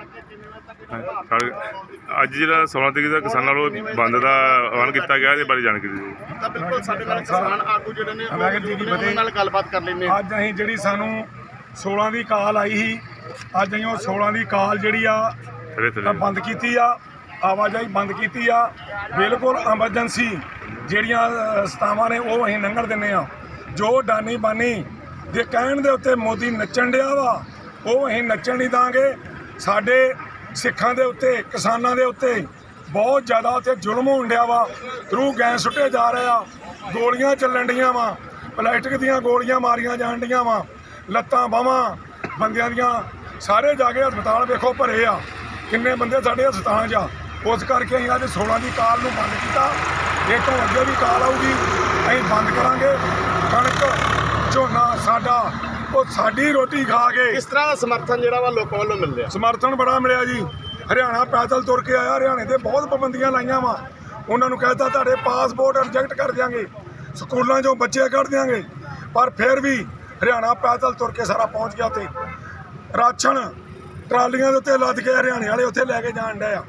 ਸਾਡੇ ਅੱਜ ਜਿਹੜਾ 16 ਤਰੀਕ ਦਾ ਕਿਸਾਨਾਂ ਵੱਲੋਂ ਬੰਦ ਦਾ ਐਲਾਨ ਕੀਤਾ ਗਿਆ ਇਹਦੇ ਬਾਰੇ ਜਾਣਕਾਰੀ ਦਿਓ। ਤਾਂ ਬਿਲਕੁਲ ਸਾਡੇ ਨਾਲ ਕਿਸਾਨ ਆਗੂ ਜਿਹੜੇ ਨੇ ਮੈਂ ਕਿਹਾ ਜੀ ਕੀ ਉਹ ਉਹਨਾਂ ਨਾਲ ਗੱਲਬਾਤ ਕਰ ਲੈਂਦੇ ਹਾਂ। ਅੱਜ ਅਸੀਂ ਜਿਹੜੀ ਸਾਨੂੰ 16 ਦੀ ਕਾਲ ਆਈ ਸੀ ਅੱਜ ਅਸੀਂ ਉਹ 16 ਦੀ ਕਾਲ ਜਿਹੜੀ ਆ ਥਲੇ ਤਾਂ ਥਲੇ ਬੰਦ ਕੀਤੀ ਆ ਆਵਾਜਾਈ ਬੰਦ ਕੀਤੀ ਆ। ਬਿਲਕੁਲ ਐਮਰਜੈਂਸੀ ਜਿਹੜੀਆਂ ਅ, ਸਤਾਵਾਂ ਨੇ ਉਹ ਅਸੀਂ ਲੰਘਣ ਦਿੰਨੇ ਆ ਜੋ ਡਾਨੀ ਬਾਨੀ ਦੇ ਕਹਿਣ ਦੇ ਉੱਤੇ ਮੋਦੀ ਨੱਚਣ ਡਿਆ ਵਾ ਉਹ ਅਸੀਂ ਨੱਚਣ ਨਹੀਂ ਦਾਂਗੇ। ਸਾਡੇ ਸਿੱਖਾਂ ਦੇ ਉੱਤੇ, ਕਿਸਾਨਾਂ ਦੇ ਉੱਤੇ ਬਹੁਤ ਜ਼ਿਆਦਾ ਉੱਥੇ ਜ਼ੁਲਮ ਹੋਣ ਡਿਆ ਵਾ। ਥਰੂ ਗੈਸ ਸੁੱਟੇ ਜਾ ਰਹੇ ਆ। ਗੋਲੀਆਂ ਚੱਲਣ ਡੀਆਂ ਵਾ। ਪਲਾਸਟਿਕ ਦੀਆਂ ਗੋਲੀਆਂ ਮਾਰੀਆਂ ਜਾਣ ਡੀਆਂ ਵਾ। ਲੱਤਾਂ ਬਾਹਾਂ ਬੰਦਿਆਂ ਦੀਆਂ ਸਾਰੇ ਜਾ ਕੇ ਹਸਪਤਾਲ ਵੇਖੋ ਭਰੇ ਆ। ਕਿੰਨੇ ਬੰਦੇ ਸਾਡੇ ਹਸਪਤਾਲਾਂ 'ਚ ਆ। ਉਸ ਕਰਕੇ ਅਸੀਂ ਅੱਜ 16 ਦੀ ਕਾਲ ਨੂੰ ਬੰਦ ਕੀਤਾ। ਇਹ ਤੋਂ ਅੱਗੇ ਵੀ ਕਾਲ ਆਊਗੀ। ਅਸੀਂ ਬੰਦ ਕਰਾਂਗੇ। ਕਣਕ, ਝੋਨਾ ਸਾਡਾ ਉਹ ਸਾਡੀ ਰੋਟੀ ਖਾ ਕੇ। ਕਿਸ ਤਰ੍ਹਾਂ ਦਾ ਸਮਰਥਨ ਜਿਹੜਾ ਵਾ ਲੋਕਾਂ ਵੱਲੋਂ ਮਿਲ ਰਿਹਾ? ਸਮਰਥਨ ਬੜਾ ਮਿਲਿਆ ਜੀ। ਹਰਿਆਣਾ ਪੈਦਲ ਤੁਰ ਕੇ ਆਇਆ। ਹਰਿਆਣੇ ਤੇ ਬਹੁਤ ਪਾਬੰਦੀਆਂ ਲਾਈਆਂ ਵਾ। ਉਹਨਾਂ ਨੂੰ ਕਹਿਤਾ ਤੁਹਾਡੇ ਪਾਸਪੋਰਟ ਰਿਜੈਕਟ ਕਰ ਦਿਆਂਗੇ। ਸਕੂਲਾਂ 'ਚੋਂ ਬੱਚੇ ਕੱਢ ਦਿਆਂਗੇ। ਪਰ ਫਿਰ ਵੀ ਹਰਿਆਣਾ ਪੈਦਲ ਤੁਰ ਕੇ ਸਾਰਾ ਪਹੁੰਚ ਗਿਆ ਉੱਥੇ। ਰਾਸ਼ਨ ਟਰਾਲੀਆਂ ਦੇ ਉੱਤੇ ਲੱਦ ਕੇ ਹਰਿਆਣੇ ਵਾਲੇ ਉੱਥੇ ਲੈ ਕੇ ਜਾਣ ਡਏ ਆ।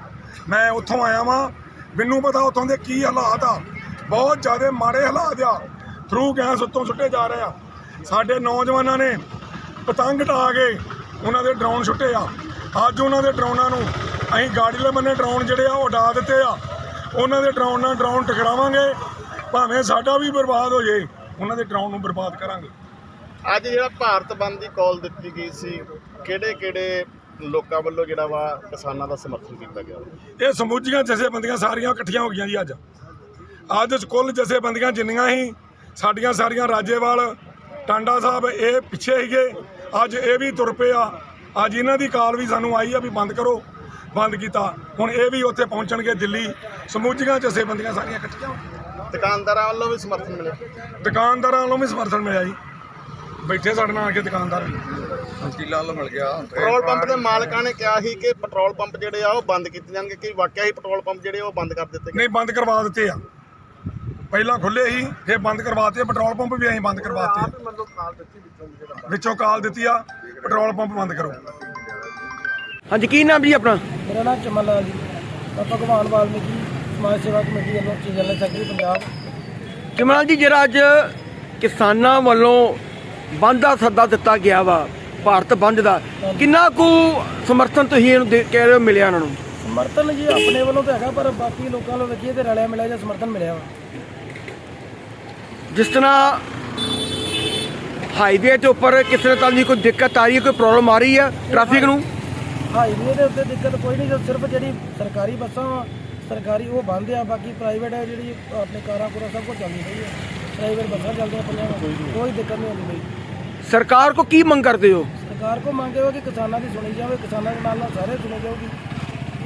ਮੈਂ ਉੱਥੋਂ ਆਇਆ ਵਾਂ। ਮੈਨੂੰ ਪਤਾ ਉੱਥੋਂ ਦੇ ਕੀ ਹਾਲਾਤ ਆ। ਬਹੁਤ ਜ਼ਿਆਦਾ ਮਾੜੇ ਹਾਲਾਤ ਆ। ਥਰੂ ਗੈਸ ਉੱਤੋਂ ਸੁੱਟੇ ਜਾ ਰਹੇ ਆ। ਸਾਡੇ ਨੌਜਵਾਨਾਂ ਨੇ ਪਤੰਗ ਢਾ ਕੇ ਉਹਨਾਂ ਦੇ ਡਰੋਨ ਸੁੱਟੇ ਆ। ਅੱਜ ਉਹਨਾਂ ਦੇ ਡਰੋਨਾਂ ਨੂੰ ਅਸੀਂ ਗਾੜੀ ਬੰਨੇ ਡਰੋਨ ਜਿਹੜੇ ਆ ਉਹ ਉਡਾ ਦਿੱਤੇ ਆ। ਉਹਨਾਂ ਦੇ ਡਰੋਨ ਨਾਲ ਡਰੋਨ ਟਕਰਾਵਾਂਗੇ। ਭਾਵੇਂ ਸਾਡਾ ਵੀ ਬਰਬਾਦ ਹੋ ਜੇ ਉਹਨਾਂ ਦੇ ਡਰੋਨ ਨੂੰ ਬਰਬਾਦ ਕਰਾਂਗੇ। ਅੱਜ ਜਿਹੜਾ ਭਾਰਤ ਬੰਦ ਦੀ ਕਾਲ ਦਿੱਤੀ ਗਈ ਸੀ ਕਿਹੜੇ ਕਿਹੜੇ ਲੋਕਾਂ ਵੱਲੋਂ ਜਿਹੜਾ ਵਾ ਕਿਸਾਨਾਂ ਦਾ ਸਮਰਥਨ ਕੀਤਾ ਗਿਆ? ਇਹ ਸਮੂਜੀਆਂ ਜਥੇਬੰਦੀਆਂ ਸਾਰੀਆਂ ਇਕੱਠੀਆਂ ਹੋ ਗਈਆਂ ਜੀ ਅੱਜ। ਅੱਜ ਕੁੱਲ ਜਥੇਬੰਦੀਆਂ ਜਿੰਨੀਆਂ ਸੀ ਸਾਡੀਆਂ ਸਾਰੀਆਂ ਰਾਜੇਵਾਲ ਟਾਂਡਾ ਸਾਹਿਬ ਇਹ ਪਿੱਛੇ ਸੀਗੇ। ਅੱਜ ਇਹ ਵੀ ਤੁਰ ਪਏ ਆ। ਅੱਜ ਇਹਨਾਂ ਦੀ ਕਾਲ ਵੀ ਸਾਨੂੰ ਆਈ ਆ ਵੀ ਬੰਦ ਕਰੋ। ਬੰਦ ਕੀਤਾ। ਹੁਣ ਇਹ ਵੀ ਉੱਥੇ ਪਹੁੰਚਣਗੇ ਦਿੱਲੀ। ਸਮੂਜੀਆਂ ਜਥੇਬੰਦੀਆਂ ਸਾਰੀਆਂ ਇਕੱਠੀਆਂ। ਦੁਕਾਨਦਾਰਾਂ ਵੱਲੋਂ ਵੀ ਸਮਰਥਨ ਮਿਲਿਆ? ਦੁਕਾਨਦਾਰਾਂ ਵੱਲੋਂ ਵੀ ਸਮਰਥਨ ਮਿਲਿਆ ਜੀ। ਬੈਠੇ ਸਾਡੇ ਨਾਲ ਆ ਕੇ ਦੁਕਾਨਦਾਰ। ਵੀ ਪੈਟਰੋਲ ਪੰਪ ਦੇ ਮਾਲਕਾਂ ਨੇ ਕਿਹਾ ਸੀ ਕਿ ਪੈਟਰੋਲ ਪੰਪ ਜਿਹੜੇ ਆ ਉਹ ਬੰਦ ਕੀਤੇ ਜਾਣਗੇ। ਕਿ ਵਾਕਿਆ ਹੀ ਪੈਟਰੋਲ ਪੰਪ ਜਿਹੜੇ ਉਹ ਬੰਦ ਕਰ ਦਿੱਤੇ ਗਏ? ਨਹੀਂ ਬੰਦ ਕਰਵਾ ਦਿੱਤੇ ਆ। ਪਹਿਲਾਂ ਖੁੱਲੇ ਸੀ ਫਿਰ ਬੰਦ ਕਰਵਾਤੇ ਪੈਟਰੋਲ ਪੰਪ ਵੀ ਅਸੀਂ ਬੰਦ ਕਰਵਾਤੇ। ਵਿੱਚੋਂ ਕਾਲ ਦਿੱਤੀ ਆ ਪੈਟਰੋਲ ਪੰਪ ਬੰਦ ਕਰੋ। ਹਾਂਜੀ ਕੀ ਨਾਮ ਜੀ ਆਪਣਾ? ਮੇਰਾ ਨਾਮ ਚਮਨ ਲਾਲ ਜੀ। ਮੈਂ ਭਗਵਾਨ ਵਾਲਮੀਕੀ ਸਮਾਜ ਸੇਵਾ ਕਮੇਟੀ ਵੱਲੋਂ ਜਨਰਲ ਸੈਕਟਰੀ ਪੰਜਾਬ। ਚਮਨ ਜੀ ਜਿਹੜਾ ਅੱਜ ਕਿਸਾਨਾਂ ਵੱਲੋਂ ਬੰਦ ਦਾ ਸੱਦਾ ਦਿੱਤਾ ਗਿਆ ਵਾ ਭਾਰਤ ਬੰਦ ਦਾ ਕਿੰਨਾ ਕੁ ਸਮਰਥਨ ਤੁਸੀਂ ਇਹਨੂੰ ਦੇ- ਕਹਿ ਰਹੇ ਹੋ ਮਿਲਿਆ ਉਹਨਾਂ ਨੂੰ? ਸਮਰਥਨ ਜੀ ਆਪਣੇ ਵੱਲੋਂ ਤਾਂ ਹੈਗਾ ਪਰ ਬਾਕੀ ਲੋਕਾਂ ਵੱਲੋਂ ਵੇਖੀਏ ਤੇ ਰਲਿਆ ਮਿਲਿਆ ਜਿਹਾ ਸਮਰਥਨ ਮਿਲਿਆ ਵਾ। ਜਿਸ ਤਰ੍ਹਾਂ ਹਾਈਵੇ ਦੇ ਉੱਪਰ ਕਿਸੇ ਤਰ੍ਹਾਂ ਦੀ ਕੋਈ ਦਿੱਕਤ ਆ ਰਹੀ ਹੈ ਕੋਈ ਪ੍ਰੋਬਲਮ ਆ ਰਹੀ ਹੈ ਟ੍ਰੈਫਿਕ ਨੂੰ? ਹਾਈਵੇ ਦੇ ਉੱਤੇ ਦਿੱਕਤ ਕੋਈ ਨਹੀਂ ਸਿਰਫ ਜਿਹੜੀ ਸਰਕਾਰੀ ਬੱਸਾਂ ਸਰਕਾਰੀ ਉਹ ਬੰਦ ਆ ਬਾਕੀ ਪ੍ਰਾਈਵੇਟ ਹੈ ਜਿਹੜੀ ਆਪਣੇ ਕਾਰਾਂ ਕੁਰਾਂ ਸਭ ਕੁਝ ਚੱਲਦੀ ਪਈ ਹੈ ਪ੍ਰਾਈਵੇਟ ਬੱਸਾਂ ਚੱਲਦੀਆਂ ਪਈਆਂ ਕੋਈ ਦਿੱਕਤ ਨਹੀਂ ਆਉਂਦੀ ਪਈ। ਸਰਕਾਰ ਕੋ ਕੀ ਮੰਗ ਕਰਦੇ ਹੋ? ਸਰਕਾਰ ਕੋ ਮੰਗ ਹੈ ਕਿ ਕਿਸਾਨਾਂ ਦੀ ਸੁਣੀ ਜਾਵੇ ਕਿਸਾਨਾਂ ਦੇ ਨਾਲ ਨਾਲ ਸਾਰੇ ਸੁਣੀ ਜਾਊਗੀ।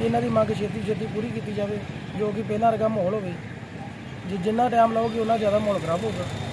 ਇਹਨਾਂ ਦੀ ਮੰਗ ਛੇਤੀ ਛੇਤੀ ਪੂਰੀ ਕੀਤੀ ਜਾਵੇ ਜੋ ਕਿ ਪਹਿਲਾਂ ਵਰਗਾ ਮਾਹੌਲ ਹੋਵੇ। ਜੇ ਜਿੰਨਾ ਟਾਈਮ ਲਾਓਗੇ ਉਹਨਾਂ ਜ਼ਿਆਦਾ ਮਾਹੌਲ ਖਰਾਬ ਹੋਊਗਾ।